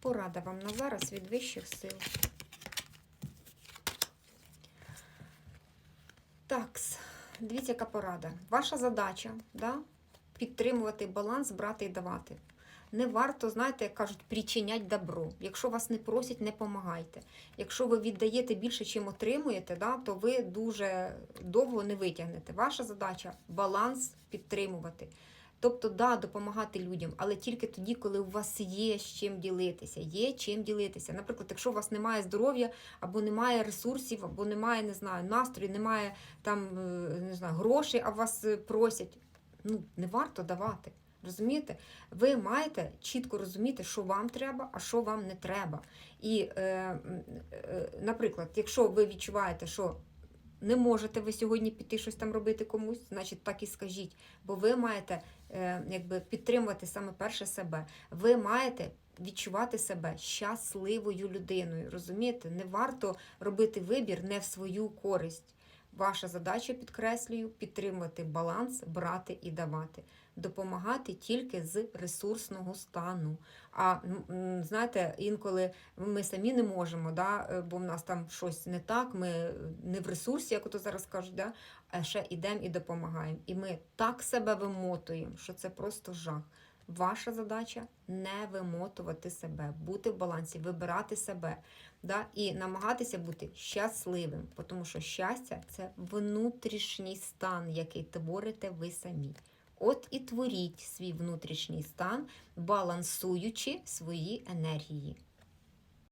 Порада вам на зараз від вищих сил. Так, дивіться, яка порада. Ваша задача да, підтримувати баланс, брати і давати. Не варто, знаєте, як кажуть, причинять добро. Якщо вас не просять, не помагайте. Якщо ви віддаєте більше, чим отримуєте, да, то ви дуже довго не витягнете. Ваша задача баланс підтримувати. Тобто, да, допомагати людям, але тільки тоді, коли у вас є з чим ділитися, є чим ділитися. Наприклад, якщо у вас немає здоров'я, або немає ресурсів, або немає, не знаю, настрою, немає там е, не знаю, грошей, а вас е, просять, ну не варто давати. Розумієте? Ви маєте чітко розуміти, що вам треба, а що вам не треба. І, е, е, наприклад, якщо ви відчуваєте, що не можете ви сьогодні піти щось там робити комусь, значить так і скажіть. Бо ви маєте е, якби підтримувати саме перше себе. Ви маєте відчувати себе щасливою людиною. Розумієте? Не варто робити вибір не в свою користь. Ваша задача, підкреслюю, підтримувати баланс, брати і давати, допомагати тільки з ресурсного стану. А знаєте, інколи ми самі не можемо, да, е, бо в нас там щось не так, ми не в ресурсі, як то зараз кажуть, да, а ще йдемо і допомагаємо. І ми так себе вимотуємо, що це просто жах. Ваша задача не вимотувати себе, бути в балансі, вибирати себе да, і намагатися бути щасливим, тому що щастя це внутрішній стан, який творите ви самі. От і творіть свій внутрішній стан, балансуючи свої енергії.